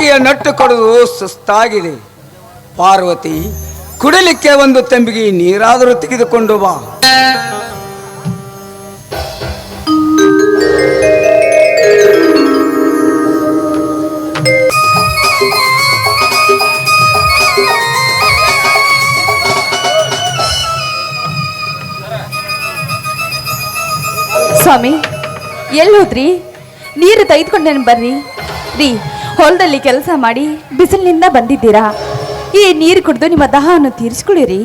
ಬೆಂಕಿಯ ನಟ್ಟು ಕೊಡುವುದು ಸುಸ್ತಾಗಿದೆ. ಪಾರ್ವತಿ, ಕುಡಿಲಿಕ್ಕೆ ಒಂದು ತಂಬಿಗೆ ನೀರಾದರೂ ತೆಗೆದುಕೊಂಡು ಬಾ. ಸ್ವಾಮಿ ಎಲ್ಲೋದ್ರಿ ನೀರು ತೆಗೆದುಕೊಂಡೇನು ಬರ್ರಿ ರೀ ಹೊಲದಲ್ಲಿ ಕೆಲಸ ಮಾಡಿ ಬಿಸಿಲಿನಿಂದ ಬಂದಿದ್ದೀರಾ? ಈ ನೀರು ಕುಡಿದು ನಿಮ್ಮ ದಹವನ್ನು ತೀರಿಸ್ಕೊಳ್ಳಿರಿ.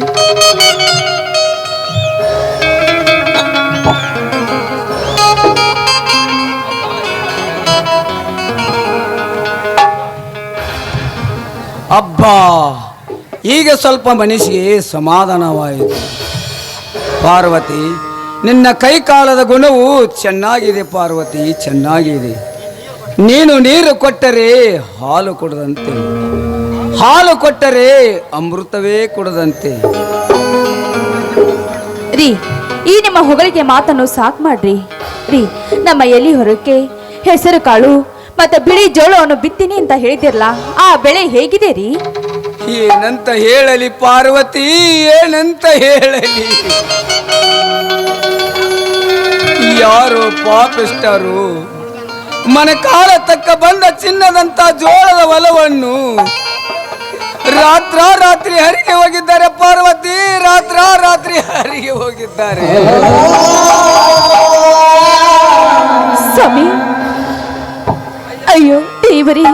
ಅಬ್ಬಾ, ಈಗ ಸ್ವಲ್ಪ ಮನಸ್ಸಿಗೆ ಸಮಾಧಾನವಾಯಿತು. ಪಾರ್ವತಿ, ನಿನ್ನ ಕೈಕಾಲದ ಗುಣವು ಚೆನ್ನಾಗಿದೆ ಪಾರ್ವತಿ, ಚೆನ್ನಾಗಿದೆ. ನೀನು ನೀರು ಕೊಟ್ಟರೆ ಹಾಲು ಕೊಡದಂತೆ. ಹಾಲು ಕೊಟ್ಟರೆ ಅಮೃತವೇ ಕೊಡದಂತೆ. ರೀ ಈ ನಿಮ್ಮ ಹೊಗಳಿಗೆ ಮಾತನ್ನು ಸಾಕು ಮಾಡ್ರಿ. ರೀ ನಮ್ಮ ಎಲಿ ಹೊರಕ್ಕೆ? ಹೆಸರು ಕಾಳು ಮತ್ತೆ ಬಿಳಿ ಜೋಳವನ್ನು ಬಿತ್ತೀನಿ ಅಂತ ಹೇಳಿದಿರಲ್ಲ ಆ ಬೆಳೆ ಹೇಗಿದೆ ರೀ? ಏನಂತ ಹೇಳಲಿ ಪಾರ್ವತಿ ಏನಂತ ಹೇಳಲಿ? ಯಾರು ಪಾಪಿಷ್ಟರು ಮನಕಾಲ ತಕ್ಕ ಬಂದ ಚಿನ್ನದಂತ ಜೋಳದ ಒಲವನ್ನು ರಾತ್ರ ರಾತ್ರಿ ಹರಿಗೆ ಹೋಗಿದ್ದಾರೆ ಪಾರ್ವತಿ ರಾತ್ರ ರಾತ್ರಿ ಹರಿಗೆ ಹೋಗಿದ್ದಾರೆ. ಸ್ವಾಮಿ ಅಯ್ಯೋ ದೇವರಿ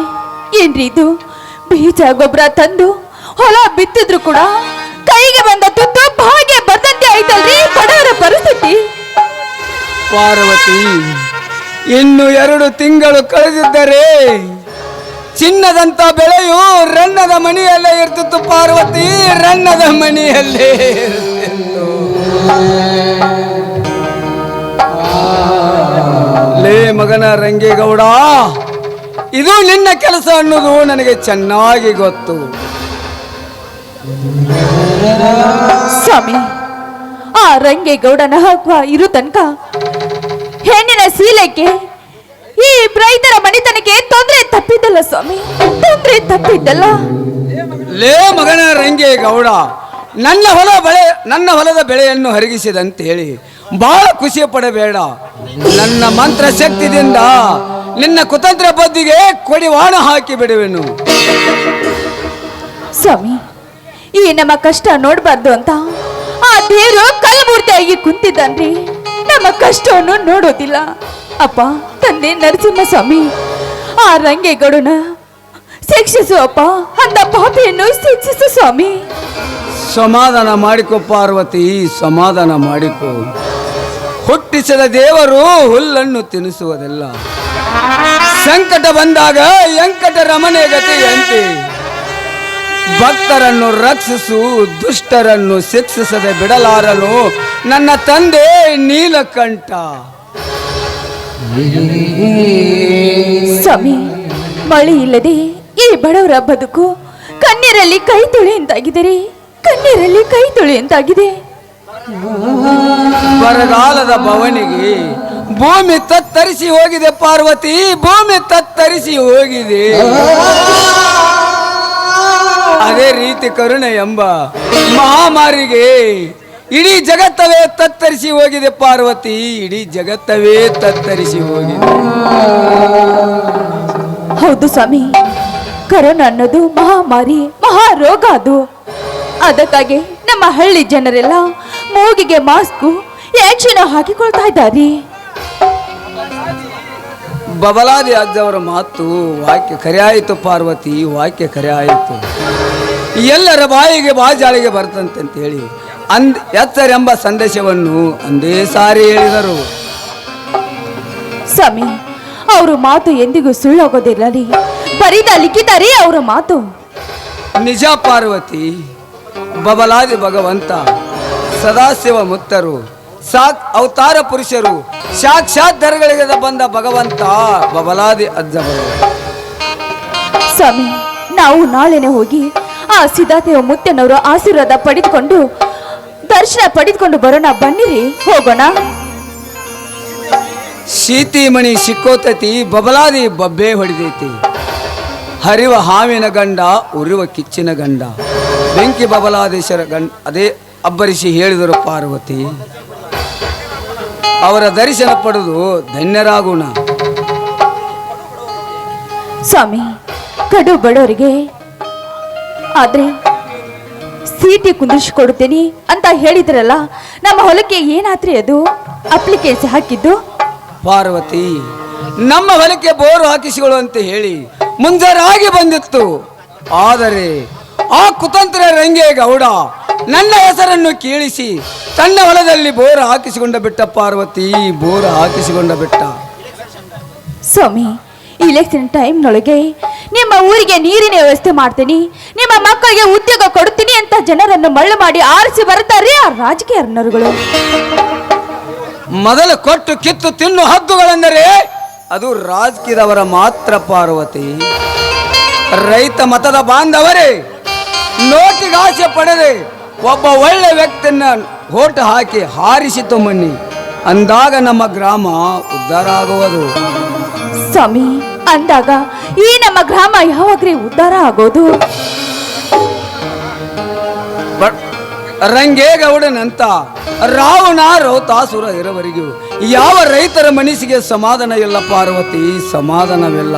ಏನ್ರಿದು ಬೀಜ ಗೊಬ್ಬರ ತಂದು ಹೊಲ ಬಿತ್ತಿದ್ರು ಕೂಡ ಕೈಗೆ ಬಂದ ತುತ್ತು ಹಾಗೆ ಬರ್ದಂತೆ ಆಯ್ತಲ್ರಿ? ಬಡವರ ಪರಿಸ್ಥಿತಿ ಪಾರ್ವತಿ ಇನ್ನು ಎರಡು ತಿಂಗಳು ಕಳೆದಿದ್ದರೆ ಚಿನ್ನದಂತ ಬೆಳೆಯು ರಣ್ಣದ ಮಣಿಯಲ್ಲೇ ಇರ್ತಿತ್ತು ಪಾರ್ವತಿ ರಣ್ಣದ ಮಣಿಯಲ್ಲೇ ಲೇ ಮಗನ ರಂಗೇಗೌಡ, ಇದು ನಿನ್ನ ಕೆಲಸ ಅನ್ನೋದು ನನಗೆ ಚೆನ್ನಾಗಿ ಗೊತ್ತು. ಸ್ವಾಮಿ, ಆ ರಂಗೇಗೌಡನ ಇರು ತನಕ ಹೆಣ್ಣಿನ ಸೀಲೆಗೆ ಈ ರೈತರ ಮನೆತನಕ್ಕೆ ತೊಂದರೆ ತಪ್ಪಿದ್ದಲ್ಲ ಸ್ವಾಮಿ ತೊಂದರೆ ತಪ್ಪಿದ್ದಲ್ಲ. ಲೇ ಮಗನ ರಂಗೇಗೌಡ ನನ್ನ ಹೊಲ ಬೆಳೆ ನನ್ನ ಹೊಲದ ಬೆಳೆಯನ್ನು ಹರಿಗಿಸಿದಂತೇಳಿ ಬಹಳ ಖುಷಿ ಪಡಬೇಡ. ನನ್ನ ಮಂತ್ರ ಶಕ್ತಿದಿಂದ ನಿನ್ನ ಕುತಂತ್ರ ಬದ್ದಿಗೆ ಕೊಡಿವಾಣ ಹಾಕಿ ಬಿಡುವೆನು. ಸ್ವಾಮಿ ಈ ನಮ್ಮ ಕಷ್ಟ ನೋಡಬಾರ್ದು ಅಂತ ಆ ದೇವರು ಕಲ್ಮೂರ್ತಿಯಾಗಿ ಕುಂತಿದ್ದಾನ್ರಿ. ನಮ್ಮ ಕಷ್ಟವನ್ನು ನೋಡೋದಿಲ್ಲ. ಅಪ್ಪ, ತಂದೆ ನರಸಿಂಹ ಸ್ವಾಮಿ ಆ ರಂಗೇಗೌಡನ ಶಿಕ್ಷಿಸು ಅಪ್ಪ, ಅಂತ ಪಾಪಿಯನ್ನು ಶಿಕ್ಷಿಸು ಸ್ವಾಮಿ. ಸಮಾಧಾನ ಮಾಡಿಕೊ ಪಾರ್ವತಿ ಸಮಾಧಾನ ಮಾಡಿಕೊ. ಹುಟ್ಟಿಸಿದ ದೇವರು ಹುಲ್ಲನ್ನು ತಿನ್ನಿಸುವುದಿಲ್ಲ ಸಂಕಟ ಬಂದಾಗ ಎಂಕಟ ರಮಣೆ ಗತಿಯಂತೆ. ಭಕ್ತರನ್ನು ರಕ್ಷಿಸು ದುಷ್ಟರನ್ನು ಶಿಕ್ಷಿಸದೆ ಬಿಡಲಾರನು ನನ್ನ ತಂದೆ ನೀಲಕಂಠ. ಸ್ವಾಮಿ ಮಳೆ ಇಲ್ಲದೆ ಈ ಬಡವರ ಬದುಕು ಕಣ್ಣೀರಲ್ಲಿ ಕೈ ರೀ ಕಣ್ಣೀರಲ್ಲಿ ಕೈ ತೊಳೆಯಂತಾಗಿದೆ ಬರಗಾಲದ ಭವನಿಗೆ ಭೂಮಿ ತತ್ತರಿಸಿ ಹೋಗಿದೆ ಪಾರ್ವತಿ ಭೂಮಿ ತತ್ತರಿಸಿ ಹೋಗಿದೆ. ಅದೇ ರೀತಿ ಕರುಣೆ ಎಂಬ ಮಹಾಮಾರಿಗೆ ಇಡೀ ಜಗತ್ತವೇ ತತ್ತರಿಸಿ ಹೋಗಿದೆ ಪಾರ್ವತಿ. ಇಡೀ ಜಗತ್ತವೇ ತತ್ತರಿಸಿ ಹೋಗಿದೆ. ಹೌದು ಸ್ವಾಮಿ. ಕರೋನಾ ಅನ್ನೋದು ಮಹಾಮಾರಿ ಮಹಾರೋಗ ಅದು. ಅದಕ್ಕಾಗಿ ನಮ್ಮ ಹಳ್ಳಿ ಜನರೆಲ್ಲ ಮೂಗಿಗೆ ಮಾಸ್ಕು ಯಾಕ್ಷನ ಹಾಕಿಕೊಳ್ತಾ ಇದ್ದಾರೆ. ಬಬಲಾದಿ ಅಜ್ಜವರ ಮಾತು ವಾಕ್ಯ ಕರೆ ಆಯಿತು ಪಾರ್ವತಿ ವಾಕ್ಯ ಕರೆ ಆಯಿತು. ಎಲ್ಲರ ಬಾಯಿಗೆ ಬಾಜಾಳಿಗೆ ಬರ್ತಂತೆ ಹೇಳಿ ಅಂದ್ ಎಚ್ಚರೆಂಬ ಸಂದೇಶವನ್ನು ಅಂದೇ ಸಾರಿ ಹೇಳಿದರು. ಸ್ವಾಮಿ ಅವರು ಮಾತು ಎಂದಿಗೂ ಸುಳ್ಳಾಗೋದಿಲ್ಲ ರೀ ಬರೀದ ಲಿಖಿತ ರೀ ಅವರ ಮಾತು. ನಿಜ ಪಾರ್ವತಿ ಬಬಲಾದಿ ಭಗವಂತ ಸದಾಶಿವ ಮುತ್ತರು ಸಾತ್ ಅವತಾರ ಪುರುಷರು ಸಾಕ್ಷಾತ್ ದರಗಳಿಗೆ ಬಂದ ಭಗವಂತ ಬಬಲಾದಿ ಅಜ್ಜ ಸ್ವಾಮಿ ನಾವು ನಾಳೆನೆ ಹೋಗಿ ಆ ಸಿದ್ಧಾರ್ಥಿಯ ಮುತ್ತನವರು ಆಶೀರ್ವಾದ ಪಡೆದುಕೊಂಡು ದರ್ಶನ ಪಡೆದುಕೊಂಡು ಬರೋಣ ಬನ್ನಿರಿ ಹೋಗೋಣ. ಸೀತಿಮಣಿ ಸಿಕ್ಕೋತತಿ ಬಬಲಾದಿ ಬಬ್ಬೆ ಹೊಡೆದೈತಿ. ಹರಿವ ಹಾವಿನ ಗಂಡ ಉರಿವ ಕಿಚ್ಚಿನ ಗಂಡ. ಬೆಂಕಿ ಬಬಲಾದೇಶರ ಗಂಡ ಅದೇ ಅಬ್ಬರಿಸಿ ಹೇಳಿದರು ಪಾರ್ವತಿ. ಅವರ ದರ್ಶನ ಪಡೆದು ಧನ್ಯರಾಗೋಣ. ಸ್ವಾಮಿ ಕಡು ಬಡವರಿಗೆ ಆದ್ರೆ ಸೀಟಿ ಕುಂದಿರಿಸಿಕೊಡುತ್ತೇನೆ ಅಂತ ಹೇಳಿದ್ರಲ್ಲ ನಮ್ಮ ಹೊಲಕ್ಕೆ ಏನಾತ್ರಿ ಅದು? ಅಪ್ಲಿಕೇಶನ್ ಹಾಕಿದ್ದು? ಪಾರ್ವತಿ ನಮ್ಮ ಹೊಲಕ್ಕೆ ಬೋರು ಹಾಕಿಸಿಕೊಳ್ಳು ಅಂತ ಹೇಳಿ ಮುಂಜಾರಾಗಿ ಬಂದಿತ್ತು. ಆದರೆ ಆ ಕುತಂತ್ರ ರಂಗೇಗೌಡ ನನ್ನ ಹೆಸರನ್ನು ಕೀಳಿಸಿ ತನ್ನ ಹೊಲದಲ್ಲಿ ಬೋರ್ ಹಾಕಿಸಿಕೊಂಡ ಬಿಟ್ಟ ಪಾರ್ವತಿ ಬೋರ್ ಹಾಕಿಸಿಕೊಂಡ ಬಿಟ್ಟ. ಸ್ವಾಮಿ ಇಲೆಕ್ಷನ್ ಟೈಮ್ನೊಳಗೆ ನಿಮ್ಮ ಊರಿಗೆ ನೀರಿನ ವ್ಯವಸ್ಥೆ ಮಾಡ್ತೀನಿ ನಿಮ್ಮ ಮಕ್ಕಳಿಗೆ ಉದ್ಯೋಗ ಕೊಡ್ತೀನಿ ಅಂತ ಜನರನ್ನು ಮಳ್ಳು ಮಾಡಿ ಆರಿಸಿ ಬರ್ತಾರೆ ಆ ರಾಜಕೀಯ ನರುಗಳು ಮೊದಲು ಕೊಟ್ಟು ಕಿತ್ತು ತಿನ್ನು ಹದ್ದುಗಳೆಂದರೆ ಅದು ರಾಜಕೀಯದವರ ಮಾತ್ರ ಪಾರ್ವತಿ. ರೈತ ಮತದ ಬಾಂಧವರೇ ನೋಟಿಗಾಸೆ ಪಡೆದೆ ಒಬ್ಬ ಒಳ್ಳೆ ವ್ಯಕ್ತಿಯನ್ನ ಹೋಟ ಹಾಕಿ ಹಾರಿಸಿ ತುಂಬನ್ನಿ ಅಂದಾಗ ನಮ್ಮ ಗ್ರಾಮ ಉದ್ಧಾರ ಆಗುವುದು. ಸ್ವಾಮಿ ಅಂದಾಗ ಈ ನಮ್ಮ ಗ್ರಾಮ ಯಾವಾಗ್ರಿ ಉದ್ಧಾರ ಆಗೋದು? ರಂಗೇಗೌಡನಂತ ರಾವಣ ರೌತಾಸುರ ಇರವರೆಗೂ ಯಾವ ರೈತರ ಮನಸ್ಸಿಗೆ ಸಮಾಧಾನ ಇಲ್ಲ ಪಾರ್ವತಿ, ಸಮಾಧಾನವಿಲ್ಲ.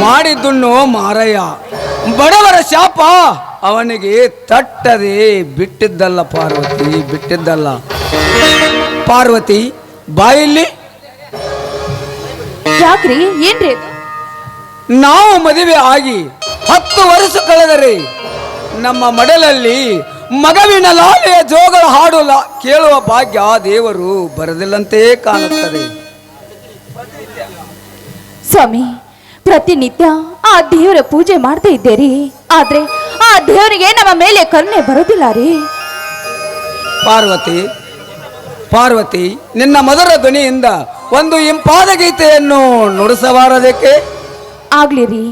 ಮಾಡಿದ್ದುಣ್ಣು ಮಾರಯ್ಯ, ಬಡವರ ಶಾಪ ಅವನಿಗೆ ತಟ್ಟದೆ ಬಿಟ್ಟಿದ್ದಲ್ಲ ಪಾರ್ವತಿ ಬಿಟ್ಟಿದ್ದಲ್ಲ. ಪಾರ್ವತಿ, ಬಾಯಲ್ಲಿ ಯಾಕ್ರಿ? ಏನ್ರಿ ನಾವು ಮದುವೆ ಆಗಿ ಹತ್ತು ವರ್ಷ ಕಳೆದರೆ ನಮ್ಮ ಮಡಲಲ್ಲಿ ಮಗವಿನ ಲಾಲೆಯ ಜೋಗಳ ಹಾಡು ಕೇಳುವ ಭಾಗ್ಯ ದೇವರು ಬರದಿಲ್ಲಂತೆ ಕಾಣುತ್ತದೆ. ಸ್ವಾಮಿ ಪ್ರತಿನಿತ್ಯ ಆ ದೇವರ ಪೂಜೆ ಮಾಡ್ತಾ ಇದ್ದೇರಿ. ಆದ್ರೆ ಆ ದೇವರಿಗೆ ನಮ್ಮ ಮೇಲೆ ಕರುಣೆ ಬರೋದಿಲ್ಲ ರೀ. ಪಾರ್ವತಿ ಪಾರ್ವತಿ ನಿನ್ನ ಮಧುರ ಧ್ವನಿಯಿಂದ ಒಂದು ಇಂಪಾದ ಗೀತೆಯನ್ನು ನುಡಿಸಬಾರದಕ್ಕೆ ಆಗ್ಲಿ ರೀ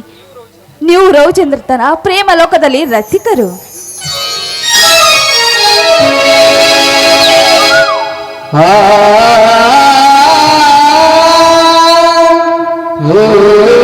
ನೀವು ರವಿಚಂದ್ರತನ ಪ್ರೇಮ ಲೋಕದಲ್ಲಿ ರಸಿಕರು ನಿನ್ನಂತ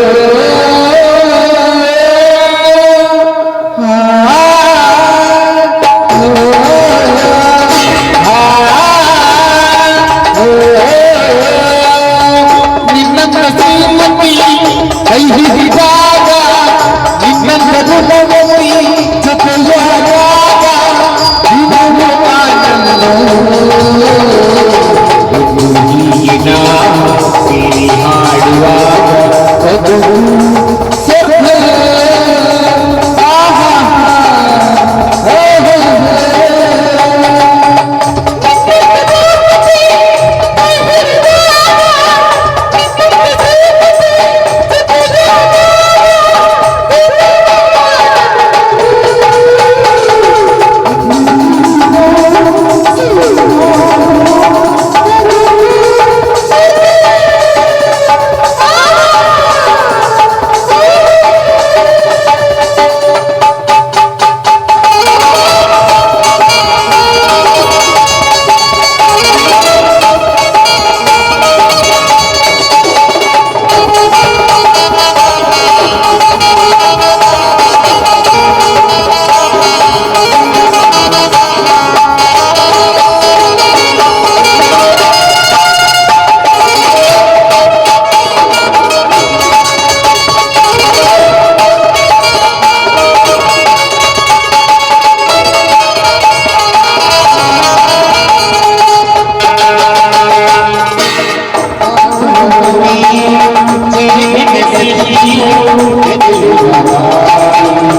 Thank you.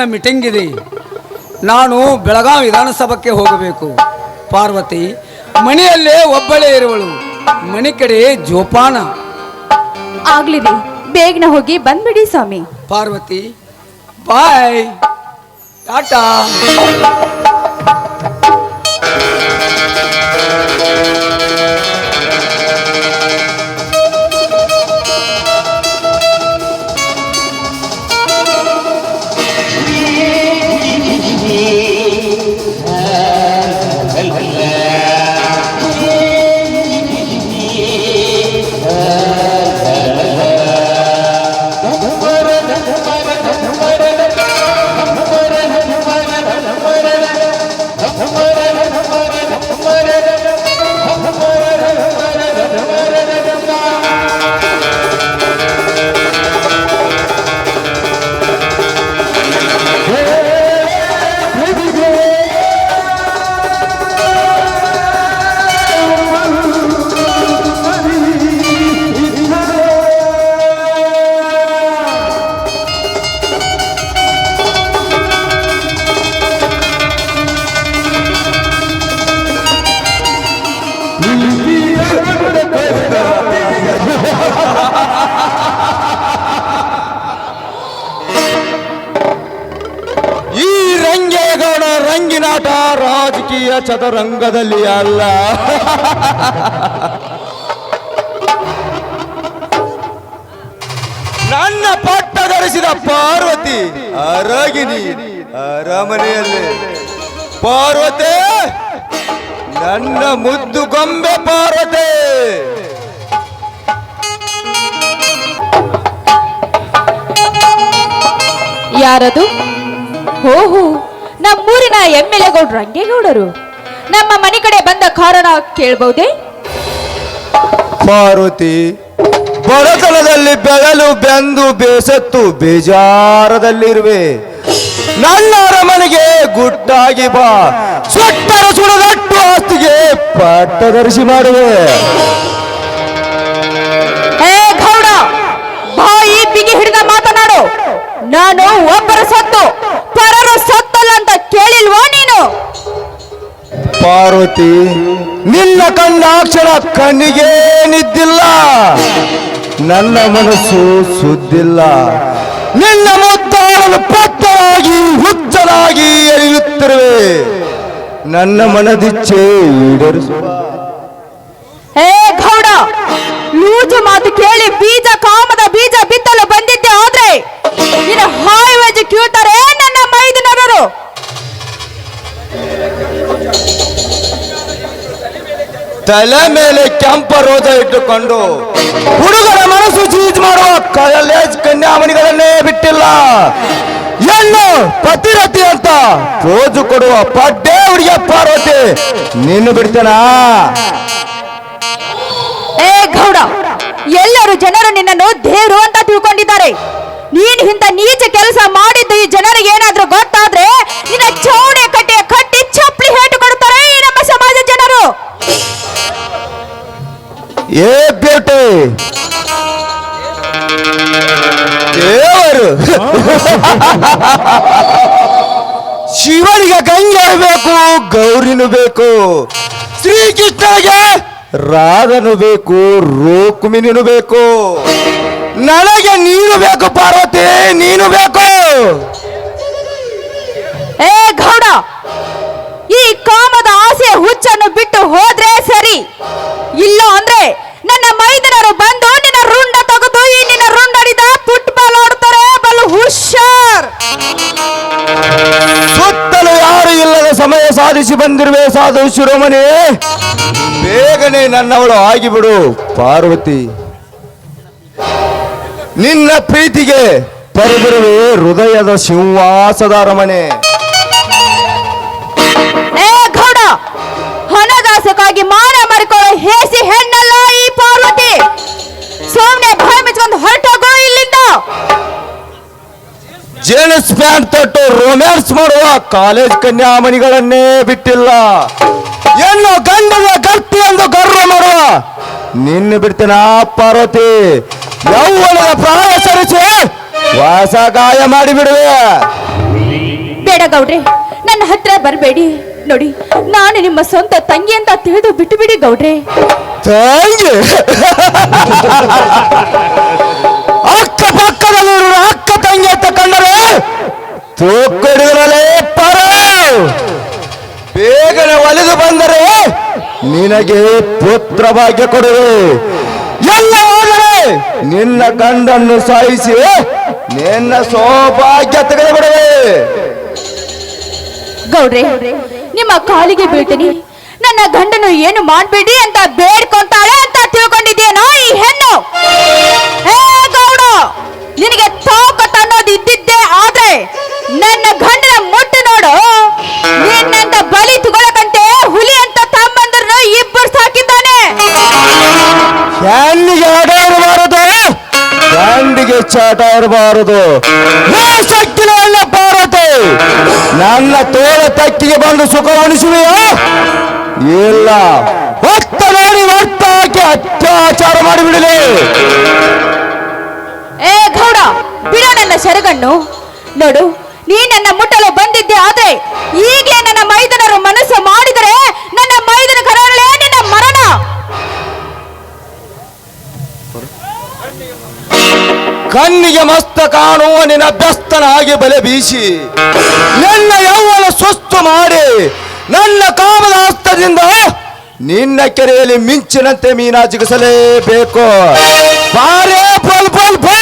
ರೈತ ಮೀಟಿಂಗ್ ಇದೆ ನಾನು ಬೆಳಗಾವಿ ವಿಧಾನಸಭೆಗೆ ಹೋಗಬೇಕು. ಪಾರ್ವತಿ ಮನೆಯಲ್ಲೇ ಒಬ್ಬಳೇ ಇರುವಳು. ಮನೆ ಕಡೆ ಜೋಪಾನ. ಆಗ್ಲಿ ರೀ ಬೇಗನೆ ಹೋಗಿ ಬಂದ್ಬಿಡಿ ಸ್ವಾಮಿ. ಪಾರ್ವತಿ ಬಾಯ್. ಟಾಟಾ. ಚದರಂಗದಲ್ಲಿ ಅಲ್ಲ. ನನ್ನ ಪಟ್ಟ ಧರಿಸಿದ ಪಾರ್ವತಿ ಅರಗಿನಿ ಅರಮನೆಯಲ್ಲಿ ಪಾರ್ವತಿ, ನನ್ನ ಮುದ್ದು ಗೊಂಬೆ ಪಾರ್ವತಿ. ಯಾರದು? ಓಹೋ ನಮ್ಮೂರಿನ ಎಂ ಎಲ್ ಎ ಗೌಡ್ರು ರಂಗೇಗೌಡರು ನಮ್ಮ ಮನೆ ಕಡೆ ಬಂದ ಕಾರಣ ಕೇಳಬಹುದೇ? ಮಾರುತಿ ಬಡತನದಲ್ಲಿ ಬೆಳಲು ಬೆಂದು ಬೇಸತ್ತು ಬೇಜಾರದಲ್ಲಿರುವೆ. ನನ್ನ ಅರಮನೆಗೆ ಗುಟ್ಟಾಗಿ ಬಾ. ಸುಟ್ಟರ ಸುಡದಟ್ಟು ಆಸ್ತಿಗೆ ಪಟ್ಟಧರಿಸಿ ಮಾಡುವೆ. ಏ ಗೌಡ ಬಾಯಿ ಬಿಗಿ ಹಿಡಿದ ಮಾತನಾಡು. ನಾನು ಒಬ್ಬರ ಸತ್ತು ಪರರು ಸತ್ತಲ್ಲ ಅಂತ ಕೇಳಿಲ್ವಾ ನೀನು? ಪಾರ್ವತಿ, ನಿನ್ನ ಕಣ್ಣಾಕ್ಷರ ಕಣ್ಣಿಗೆ ನಿದ್ದಿಲ್ಲ. ನನ್ನ ಮನಸ್ಸು ಸುದ್ದಿಲ್ಲ. ನಿನ್ನ ಮುದ್ದಾಡಲು ಪತ್ತರಾಗಿ ಹುಚ್ಚರಾಗಿ ಎರೆಯುತ್ತಿರುವೆ ನನ್ನ ಮನದಿಚ್ಛೆ ಈಡೇರಿಸುವ. ಹೇ ಗೌಡ, ಲೂಜು ಮಾತು ಕೇಳಿ ಬೀಜ ಕಾಮದ ಬೀಜ ಬಿತ್ತಲು ಬಂದಿದ್ದೆ ಆದ್ರೆ ನಿನ್ನ ಹಾಯುವಜಿ ಕ್ಯೂಟರೇ ನನ್ನ ಮೈದುನರರು ತಲೆ ಮೇಲೆ ಕೆಂಪ ರೋಜ ಇಟ್ಟುಕೊಂಡು ಹುಡುಗರ ಮನಸ್ಸು ಚೀಜ್ ಮಾಡುವ ಕಾಲೇಜ್ ಕನ್ಯಾಮಣಿಗಳನ್ನೇ ಬಿಟ್ಟಿಲ್ಲ. ಎನ್ನು ಪತಿರತಿ ಅಂತ ಪೋಜು ಕೊಡುವ ಪಡ್ಡೆ ಹುಡುಗಿಯ ಪಾರ್ವತಿ ನೀನು ಬಿಡ್ತೇನಾ? ಏ ಗೌಡ, ಎಲ್ಲರೂ ಜನರು ನಿನ್ನನ್ನು ದೇವರು ಅಂತ ತಿಳ್ಕೊಂಡಿದ್ದಾರೆ. ನೀನ್ ಹಿಂದ ನೀಚ ಕೆಲಸ ಮಾಡಿದ್ದು ಈ ಜನರಿಗೆ ಏನಾದ್ರೂ ಗೊತ್ತಾದ್ರೆ ನಿನ್ನ ಚೌಣೆ ಕಟ್ಟೆ ಕಟ್ಟಿ ಚಪ್ಪಲಿ ಏ ಬೇಟೆ ದೇವರು ಶಿವನಿಗೆ ಗಂಗೆ ಬೇಕು ಗೌರಿನು ಬೇಕು ಶ್ರೀಕೃಷ್ಣನಿಗೆ ರಾಧನು ಬೇಕು ರುಕ್ಮಿಣಿನು ಬೇಕು ನನಗೆ ನೀನು ಬೇಕು ಪಾರ್ವತಿ ನೀನು ಸಾಧಿಸಿ ಸಾಧು ಶಿರೋಮಣಿ ಬೇಗನೆ ನನ್ನವಳು ಆಗಿಬಿಡು ಪಾರ್ವತಿ. ನಿನ್ನ ಪ್ರೀತಿಗೆ ತರದಿರುವೆ ಹೃದಯದ ಸಿಂಹಾಸದ ಅರಮನೆ. ಜೇಮ್ಸ್ ಪ್ಯಾಂಟ್ ತೊಟ್ಟು ರೊಮ್ಯಾನ್ಸ್ ಮಾಡುವ ಕಾಲೇಜ್ ಕನ್ಯಾಮಣಿಗಳನ್ನೇ ಬಿಟ್ಟಿಲ್ಲ. ಹೆಣ್ಣು ಗಂಡದ ಗರ್ತಿ ಎಂದು ಗರ್ವ ಮಾಡುವ. ನಿನ್ನ ಬಿಡ್ತೇನ ಪಾರ್ವತಿ? ಯೌವನದ ಪ್ರಾಯ ಸರಿಸಿ ವಾಸ ಗಾಯ ಮಾಡಿಬಿಡುವೆ. ಬೇಡ ಗೌಡ್ರಿ ನನ್ನ ಹತ್ರ ಬರಬೇಡಿ. ನೋಡಿ ನಾನು ನಿಮ್ಮ ಸ್ವಂತ ತಂಗಿ ಅಂತ ತಿಳಿದು ಬಿಟ್ಟು ಬಿಡಿ ಗೌಡ್ರಿ. ತಂಗಿ? ಅಕ್ಕ ಪಕ್ಕದಲ್ಲಿರುವ ಅಕ್ಕ ತಂಗಿ ಅಂತ ಕಂಡರೆ ತೂಕಡಿಗಳೇ ಪರ. ಬೇಗನೆ ಒಲಿದು ಬಂದರೆ ನಿನಗೆ ಪುತ್ರ ಭಾಗ್ಯ ಕೊಡುವೆ. ಎಲ್ಲ ಹೋದರೆ ನಿನ್ನ ಗಂಡನ್ನು ಸಾಯಿಸಿ ನಿನ್ನ ಸೌಭಾಗ್ಯ ತೆಗೆದುಬಿಡುವೆ. ಗೌಡ್ರೆ, ನಿಮ್ಮ ಕಾಲಿಗೆ ಬೀಳ್ತೀನಿ. ನನ್ನ ಗಂಡನು ಏನು ಮಾಡ್ಬೇಡಿ ಅಂತ ಬೇಡ್ಕೊಂತಾಳೆ ಅಂತ ತಿಳ್ಕೊಂಡಿದ್ದೇನೋ ಈ ಹೆಣ್ಣು. ಏ ಗೌಡ, ನಿನಗೆ ತೋಕ ಅನ್ನೋದು ಇದ್ದಿದ್ದೆ ಆದ್ರೆ ನನ್ನ ಗಂಡನ ಮುಟ್ಟು ನೋಡು. ನಿನ್ನಂತ ಬಲಿ ತಗೊಳಕಂತೆ ಹುಲಿ ಅಂತ ತಮ್ಮಂದ್ರನ್ನ ಇಬ್ಬರು ಸಾಕಿದ್ದಾನೆ. ಹೆಣ್ಣಿಗೆ ಆಟ ಇರಬಾರದು. ಗಂಡಿಗೆ ಚಾಟ ಇರಬಾರದು. ಶಕ್ತಿನ ಭಾರತೆ ನನ್ನ ತೋಳ ತಕ್ಕಿಗೆ ಬಂದು ಸುಖ ಉಣಿಸುವೆಯೋ ಇಲ್ಲ. ಹೊತ್ತ ನೋಡಿ ಹೊತ್ತ ಹಾಕಿ ಅತ್ಯಾಚಾರ ಮಾಡಿಬಿಡಲಿ. ಏ ಗೌಡ ಬಿಡ ನನ್ನ ಸೆರಗಣ್ಣು ನೋಡು ನೀ ನನ್ನ ಮುಟ್ಟಲು ಬಂದಿದ್ದೆ, ಆದ್ರೆ ಹೀಗೆ ನನ್ನ ಮೈದನರು ಮನಸ್ಸು ಮಾಡಿದರೆ ನನ್ನ ಮೈದನ ಕರಳೇ ನಿನ್ನ ಮರಣ. ಕಣ್ಣಿಗೆ ಮಸ್ತ ಕಾಣುವ ನಿನ್ನ ಬೆಸ್ತನಾಗಿ ಬಲೆ ಬೀಸಿ, ನನ್ನ ಯೌವನ ಸುಸ್ತು ಮಾಡಿ, ನನ್ನ ಕಾಮದ ಹಸ್ತದಿಂದ ನಿನ್ನ ಕೆರೆಯಲ್ಲಿ ಮಿಂಚಿನಂತೆ ಮೀನಾ ಜಿಗಿಸಲೇಬೇಕು ಬಾರೇ, ಬಲ್ ಬಲ್ ಬಲ್.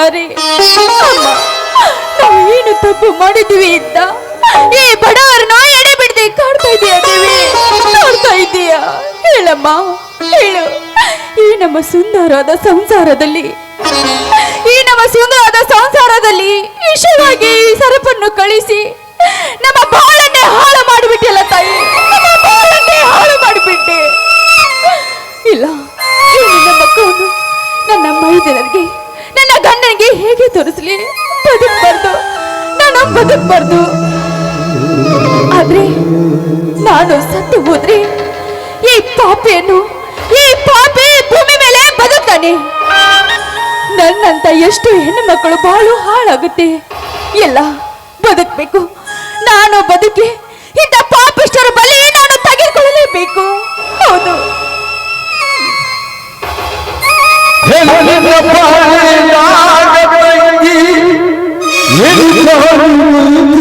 ಅಮ್ಮ, ನಾವು ಏನು ತಪ್ಪು ಮಾಡಿದ್ವಿ ಅಂತ ಈ ಬಡವರನ್ನ ಎಡೆ ಬಿಡದೆ ಕಾಡ್ತಾ ಇದೀಯ ದೇವಿ. ನೋಡ್ತಾ ಇದೀಯಾ. ಹೇಳಮ್ಮ, ಹೇಳು. ಈ ನಮ್ಮ ಸುಂದರವಾದ ಸಂಸಾರದಲ್ಲಿ, ಈ ನಮ್ಮ ಸುಂದರವಾದ ಸಂಸಾರದಲ್ಲಿ ವಿಷಯವಾಗಿ ಈ ಸರಪನ್ನು ಕಳಿಸಿ, ನಮ್ಮ ಬಾಳನ್ನೇ ಹಾಳು ಮಾಡಿಬಿಟ್ಟಿಲ್ಲ ತಾಯಿ. ನಮ್ಮ ಬಾಳನ್ನೇ ಹಾಳು ಮಾಡಿಬಿಟ್ಟೆ. ಇಲ್ಲ ನಿನ್ನ ಮಕ್ಕಳನ್ನು ನನ್ನ ಮೈದನರಿಗೆ ನನ್ನ ಗಂಡನಿಗೆ ಹೇಗೆ ತೋರಿಸ್ಲಿ? ಬದುಕಬಾರ್ದು ನಾನು ಬದುಕಬಾರ್ದು ಆದ್ರೆ ನಾನು ಸತ್ತು ಹೋದ್ರೆ ಈ ಪಾಪೆಯನ್ನು, ಈ ಪಾಪೆ ಭೂಮಿ ಮೇಲೆ ಬದುಕ್ತಾನೆ. ನನ್ನಂತ ಎಷ್ಟು ಹೆಣ್ಣು ಮಕ್ಕಳು ಬಾಳು ಹಾಳಾಗುತ್ತೆ. ಎಲ್ಲ ಬದುಕಬೇಕು. ನಾನು ಬದುಕಿ, ಇಂಥ ಪಾಪಿಷ್ಟರ ಬಲಿ ನಾನು ತೆಗೆದುಕೊಳ್ಳಲೇಬೇಕು. ಹೌದು. Thank you.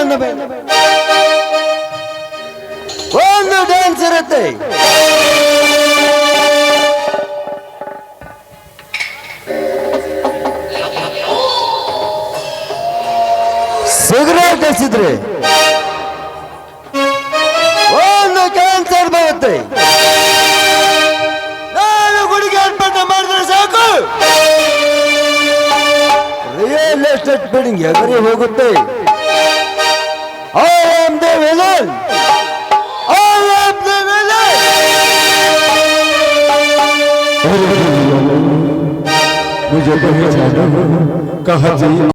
ಅನ್ನು ಬೇಡ ಒಂದು ಡ್ಯಾನ್ಸ್ ಇರುತ್ತೆ. ಸಿಗರೇಟ್ ಹಚ್ಚಿದ್ರೆ ಒಂದು ಕ್ಯಾನ್ಸರ್ ಬರುತ್ತೆ. ನಾನು ಗುಡಿಗೆ ಅನ್ಪಟ್ಟ ಮಾಡಿದ್ರೆ ಸಾಕು. ರಿಯಲ್ ಎಸ್ಟೇಟ್ ಬಿಲ್ಡಿಂಗ್ ಎಗರಿ ಹೋಗುತ್ತೆ. कहा जी